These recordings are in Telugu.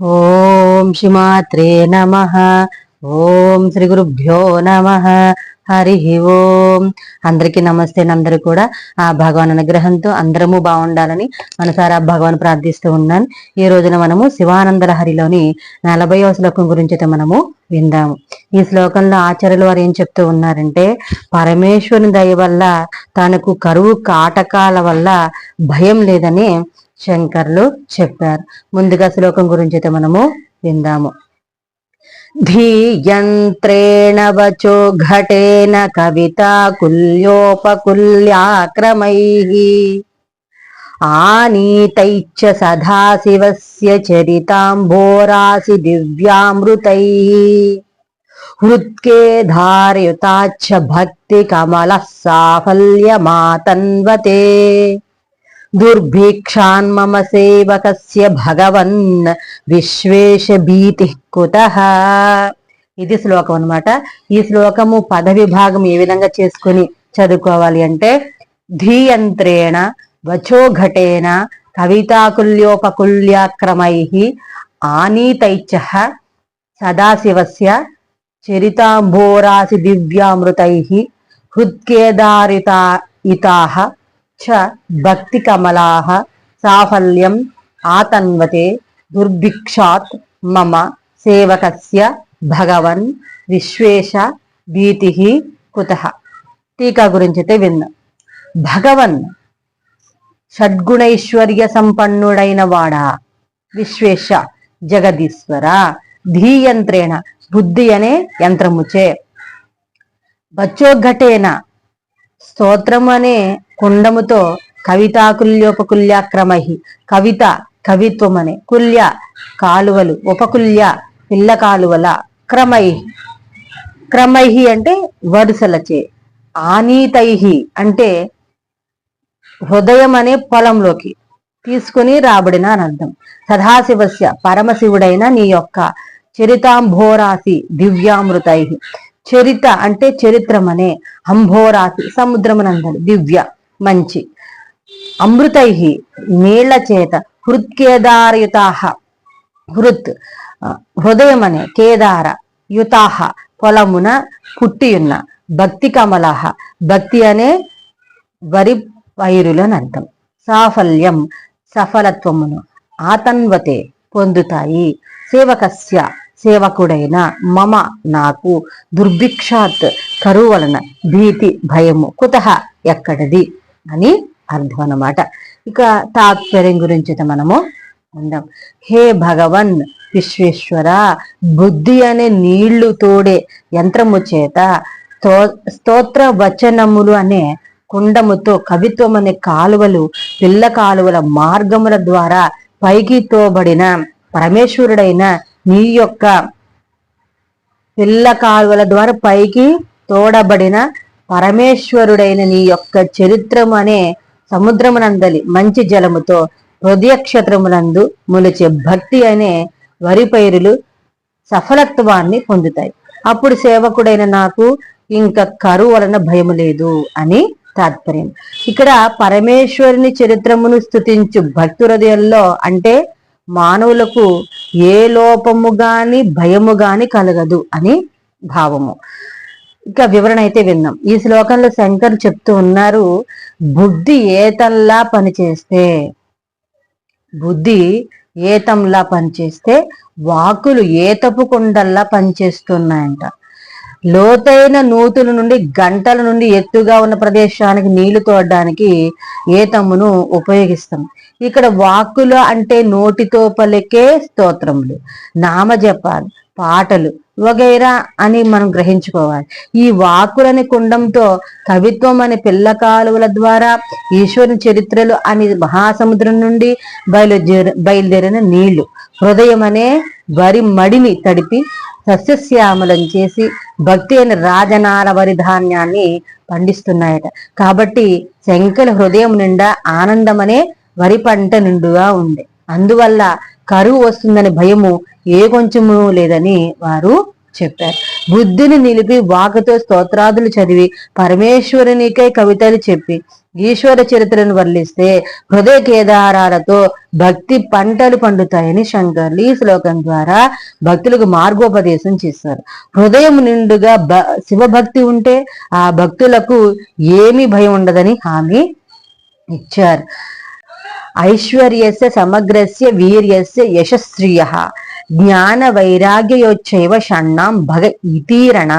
ఓం శ్రీమాత్రే నమ. ఓం శ్రీ గురుభ్యో నమ. హరి ఓం. అందరికీ నమస్తే అందరూ కూడా ఆ భగవాన్ అనుగ్రహంతో అందరము బాగుండాలని మనసారా భగవాన్ ప్రార్థిస్తూ ఉన్నాను ఈ రోజున మనము శివానందల హరిలోని నలభైవ శ్లోకం గురించి అయితే మనము విందాము. ఈ శ్లోకంలో ఆచార్యులు వారు ఏం చెప్తూ ఉన్నారంటే పరమేశ్వరుని దయ వల్ల తనకు కరువు కాటకాల వల్ల భయం లేదని శంకర్లు చెప్పారు. ముందుగా శ్లోకం గురించి అయితే మనము విందాము. ధీయంత్రేణ వచో ఘటేన కవితా కుల్యోపకుల్యాక్రమై. ఆనీతైచ్చ సదాశివస్య చరితాంబోరాసి దివ్యామృతై. హృత్కే ధారయుతాచ్చ భక్తి కమల సాఫల్యమాతన్వతే. దుర్భిక్షాన్మమ సేవకస్య భగవన్ విశ్వేష భీతి కుతః ఇది శ్లోకం అన్నమాట. ఈ శ్లోకము పద విభాగం ఏ విధంగా చేసుకుని చదువుకోవాలి అంటే ధీయంత్రేణ వచోఘటేన కవితాకుల్యోపకుల్యాక్రమై ఆనీతైచ్చ సదాశివస్య చరితాంబోరాసి దివ్యామృతై హృత్కేదారితా ఇతాహ చ భక్తి కమలాహ సాఫల్యం ఆతన్వతే దుర్భిక్షాత్ మమ సేవకస్య భగవన్ విశ్వేశ భీతి కుత టీకా గురించి అయితే విన్నాం భగవన్ షడ్గుణైశ్వర్య సంపన్నుడైన వాడా విశ్వేశ జగదీశ్వర ధీయంత్రేణ బుద్ధి అనే యంత్రముచే బచ్చోఘటేన స్తోత్రం అనే కుండముతో కవితాకుల్యోపకుల్యాక్రమహి కవిత కవిత్వమనే. కుల్య కాలువలు ఉపకుల్య పిల్ల కాలువల క్రమై క్రమై అంటే వరుసలచే. ఆనీతై అంటే హృదయం అనే పొలంలోకి తీసుకుని రాబడిన అని అర్థం. సదాశివస్య పరమశివుడైన నీ యొక్క చరితాంభోరాసి దివ్యామృతై చరిత అంటే చరిత్రమనే. అంభోరాసి సముద్రమునందడు దివ్య. మంచి. అమృతై నీళ్ళ చేత హృత్కేదారయుతాహ హృత్ హృదయం అనే కేదార యుతాహ పొలమున పుట్టియున్న భక్తి కమలాహ భక్తి అనే వరి పైరులని అర్థం సాఫల్యం సఫలత్వమును ఆతన్వతే పొందుతాయి. సేవకస్య సేవకుడైన మమ నాకు దుర్భిక్షాత్ కరువు వలన భీతి భయము కుత ఎక్కడది? అని అర్థం అన్నమాట. ఇక తాత్పర్యం గురించి అయితే మనము అందాం హే భగవన్ విశ్వేశ్వర బుద్ధి అనే నీళ్ళు తోడే యంత్రము చేత స్తో స్తోత్ర వచనములు అనే కుండముతో కవిత్వం అనే కాలువలు పిల్ల కాలువల మార్గముల ద్వారా పైకి తోబడిన పరమేశ్వరుడైన నీ యొక్క పిల్ల కాలువల ద్వారా పైకి తోడబడిన పరమేశ్వరుడైన నీ యొక్క చరిత్రము అనే సముద్రమునందలి మంచి జలముతో హృదయ ములిచే మొలిచే భక్తి అనే వరి పైరులు సఫలత్వాన్ని పొందుతాయి. అప్పుడు సేవకుడైన నాకు ఇంకా కరువు వలన భయము లేదు అని తాత్పర్యం. ఇక్కడ పరమేశ్వరుని చరిత్రమును స్థుతించు భక్తు హృదయంలో అంటే మానవులకు ఏ లోపము గాని భయము గాని కలగదు అని భావము. ఇంకా వివరణ అయితే విన్నాం. ఈ శ్లోకంలో శంకర్ చెప్తూ ఉన్నారు బుద్ధి ఏతంలా పనిచేస్తే బుద్ధి ఏతంలా పనిచేస్తే వాకులు ఏతపుకుండల్లా పనిచేస్తున్నాయంట. లోతైన నూతుల నుండి గంటల నుండి ఎత్తుగా ఉన్న ప్రదేశానికి నీళ్ళు తోడడానికి ఏతమును ఉపయోగిస్తాం. ఇక్కడ వాక్కులు అంటే నోటితో పలికే స్తోత్రములు. నామజపాలు. పాటలు వగైరా అని మనం గ్రహించుకోవాలి. ఈ వాకులని కుండంతో కవిత్వం అనే పిల్ల కాలువల ద్వారా ఈశ్వరుని చరిత్రలు అని మహాసముద్రం నుండి బయలుదేరి బయలుదేరిన నీళ్ళు హృదయం అనే వరి మడిని తడిపి సస్యశ్యామలం చేసి భక్తి అయిన రాజనాల వరి ధాన్యాన్ని పండిస్తున్నాయట. కాబట్టి శంకల హృదయం నిండా ఆనందం అనే వరి పంట నిండుగా ఉంది. అందువల్ల కరువు వస్తుందని భయము ఏ కొంచెము లేదని వారు చెప్పారు. బుద్ధిని నిలిపి వాకుతో స్తోత్రాదులు చదివి పరమేశ్వరునికై కవితలు చెప్పి ఈశ్వర చరిత్రను వర్ణిస్తే హృదయ కేదారాలతో భక్తి పంటలు పండుతాయని శంకర్లు ఈ శ్లోకం ద్వారా భక్తులకు మార్గోపదేశం చేస్తారు. హృదయం నిండుగా భ శివభక్తి ఉంటే ఆ భక్తులకు ఏమీ భయం ఉండదని హామీ ఇచ్చారు. ఐశ్వర్యస్య సమగ్రస్య వీర్యస్య యశస్త్రియ జ్ఞాన వైరాగ్యయోచ్చైవ షణ్ణాం భగ ఇతీరణ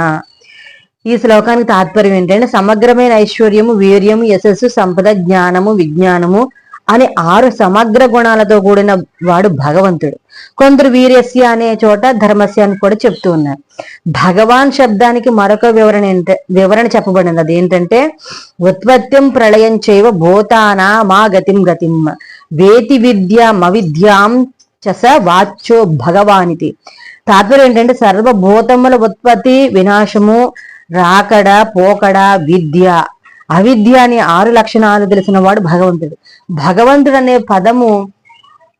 ఈ శ్లోకానికి తాత్పర్యం ఏంటంటే సమగ్రమైన ఐశ్వర్యము వీర్యము యశస్సు సంపద జ్ఞానము విజ్ఞానము అనే ఆరు సమగ్ర గుణాలతో కూడిన వాడు భగవంతుడు. కొందరు వీరస్య అనే చోట ధర్మస్య అని కూడా చెప్తూ ఉన్నారు. భగవాన్ శబ్దానికి మరొక వివరణ ఏంట వివరణ చెప్పబడింది అది ఏంటంటే ఉత్పత్యం ప్రళయం చేయవ భూతానా మా గతిం గతిం వేతి విద్య మవిద్యాం చస వాచో భగవానితి. తాత్పర్యం ఏంటంటే సర్వభూతముల ఉత్పత్తి వినాశము రాకడ పోకడ విద్య అవిద్య అనే ఆరు లక్షణాలు తెలిసిన వాడు భగవంతుడు. భగవంతుడు అనే పదము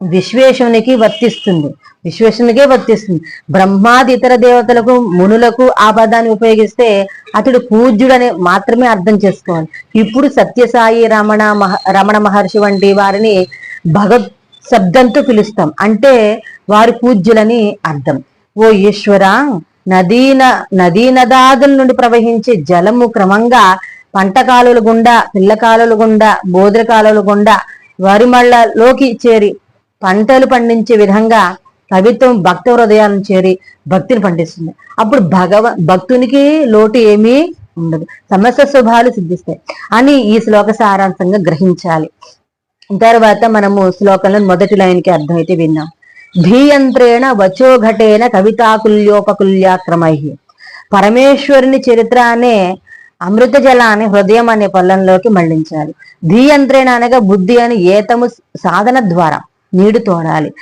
విశ్వేషణకి వర్తిస్తుంది. విశ్వేషణకే వర్తిస్తుంది. బ్రహ్మాది ఇతర దేవతలకు మునులకు ఆ పదాన్ని ఉపయోగిస్తే అతడు పూజ్యుడని మాత్రమే అర్థం చేసుకోవాలి. ఇప్పుడు సత్యసాయి రమణ మహ రమణ మహర్షి వంటి వారిని భగవత్ శబ్దంతో పిలుస్తాం. అంటే వారి పూజ్యులని అర్థం. ఓ ఈశ్వర నదీన నదీ నదాదుల నుండి ప్రవహించే జలము క్రమంగా పంట కాలువల గుండా పిల్ల కాలువల గుండా బోధుల కాలువల గుండా వరి మళ్ళలోకి చేరి పంటలు పండించే విధంగా కవిత్వం భక్త హృదయాలను చేరి భక్తిని పండిస్తుంది. అప్పుడు భగవ భక్తునికి లోటు ఏమీ ఉండదు. సమస్య శుభాలు సిద్ధిస్తాయి. అని ఈ శ్లోక సారాంశంగా గ్రహించాలి. తర్వాత మనము శ్లోకంలో మొదటి లైన్కి అర్థమైతే విన్నాం. ధీయంత్రేణ వచోఘటేన కవితాకుల్యోపకుల్యాక్రమై. పరమేశ్వరుని చరిత్ర అనే అమృత జలాన్ని హృదయం అనే పల్లంలోకి మళ్ళించాలి. ధీయంత్రేణ అనగా బుద్ధి అని ఏతము సాధన ద్వారా నీడు తోడాలి.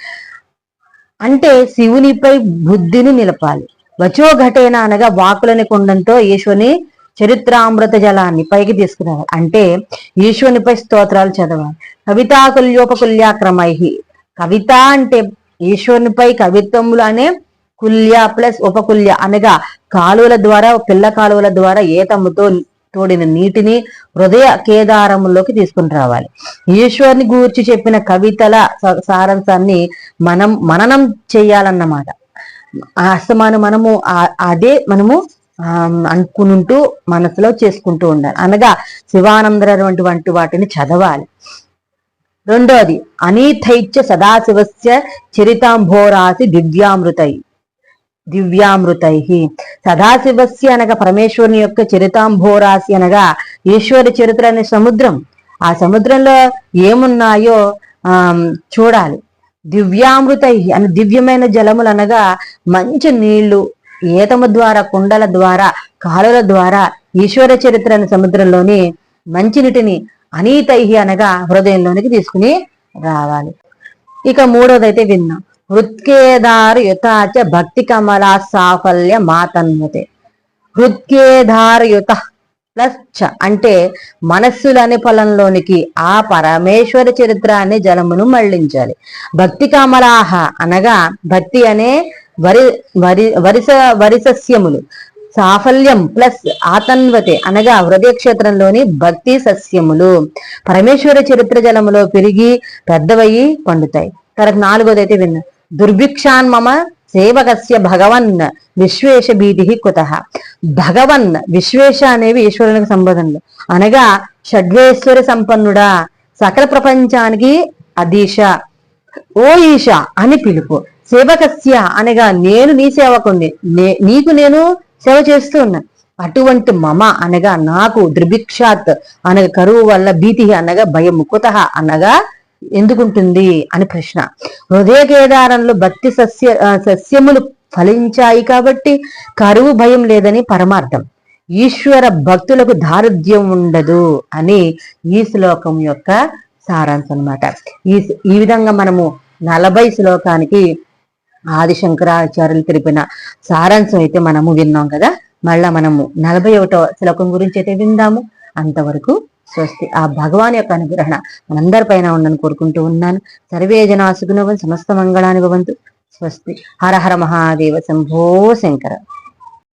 అంటే శివునిపై బుద్ధిని నిలపాలి. వచో ఘటేన అనగా వాకులని కుండంతో ఈశ్వని చరిత్రామృత జలాన్ని పైకి తీసుకురావాలి. అంటే ఈశ్వనిపై స్తోత్రాలు చదవాలి. కవితాకుల్యోపకుల్యాక్రమై కవిత అంటే ఈశ్వరునిపై కవిత్వములు అనే కుల్య ప్లస్ ఉపకుల్య అనగా కాలువల ద్వారా పిల్ల కాలువల ద్వారా ఏతమ్ముతో తోడిన నీటిని హృదయ కేదారములోకి తీసుకుని రావాలి. ఈశ్వరుని గూర్చి చెప్పిన కవితల సారాంశాన్ని మనం మననం చేయాలన్నమాట. అస్తమానం మనము అదే మనము అనుకుంటూ మనసులో చేసుకుంటూ ఉండాలి. అనగా శివానందర వంటి వాటిని చదవాలి. రెండోది అనీథైత్య సదాశివస్య చరితాంభోరాసి దివ్యామృతై. దివ్యామృతై. సదాశివస్య అనగా పరమేశ్వరుని యొక్క చరితాంభోరాశి అనగా ఈశ్వర చరిత్ర అనే సముద్రం. ఆ సముద్రంలో ఏమున్నాయో ఆ చూడాలి. దివ్యామృతై అని దివ్యమైన జలములు అనగా మంచి నీళ్ళు ఏతము ద్వారా కుండల ద్వారా కాలుల ద్వారా ఈశ్వర చరిత్ర అనే సముద్రంలోని మంచినీటిని అనీతై అనగా హృదయంలోనికి తీసుకుని రావాలి. ఇక మూడోదైతే విన్నాం. హృత్కేదార్ యుతాచ భక్తి కమలా సాఫల్య మాతన్మతే. హృత్కేదార్ యుత ప్లస్ చ అంటే మనస్సులని పొలంలోనికి ఆ పరమేశ్వర చరిత్రాన్ని జలమును మళ్ళించాలి. భక్తి కమలాహ అనగా భక్తి అనే వరి వరి వరిస వరిసస్యములు. సాఫల్యం ప్లస్ ఆతన్వతే అనగా హృదయ క్షేత్రంలోని భక్తి సస్యములు. పరమేశ్వర చరిత్ర జలములో పెరిగి పెద్దవయ్యి పండుతాయి. తర్వాత నాలుగోదైతే విన్నా దుర్భిక్షాన్ మమ సేవకస్య భగవన్ విశ్వేష భీతి కుత భగవన్ విశ్వేష అనేవి ఈశ్వరునికి సంబోధనలు అనగా షడ్వేశ్వర సంపన్నుడా సకల ప్రపంచానికి అదీశ ఓ ఈశ అని పిలుపు. సేవకస్య అనగా నేను నీ సేవకుంది నీకు నేను సేవ చేస్తూ ఉన్నా. అటువంటి మమ అనగా నాకు దుర్భిక్షాత్ అనగా కరువు వల్ల భీతి అనగా భయం కుత అనగా ఎందుకుంటుంది అని ప్రశ్న. హృదయ కేదారంలో భక్తి సస్య సస్యములు ఫలించాయి కాబట్టి కరువు భయం లేదని పరమార్థం. ఈశ్వర భక్తులకు దారుద్యం ఉండదు అని ఈ శ్లోకం యొక్క సారాంశం అనమాట ఈ ఈ విధంగా మనము నలభై శ్లోకానికి ఆది శంకరాచార్యులు తెలిపిన సారాంశం అయితే మనము విన్నాం కదా. మళ్ళా మనము నలభై ఒకటో శ్లోకం గురించి అయితే విందాము. అంతవరకు స్వస్తి. ఆ భగవాన్ యొక్క అనుగ్రహణ మనందరిపైన ఉండని కోరుకుంటూ ఉన్నాను. సర్వే జనాసుకునవం సమస్త మంగళానుభవంతు స్వస్తి. హర హర మహాదేవ శంభో శంకర.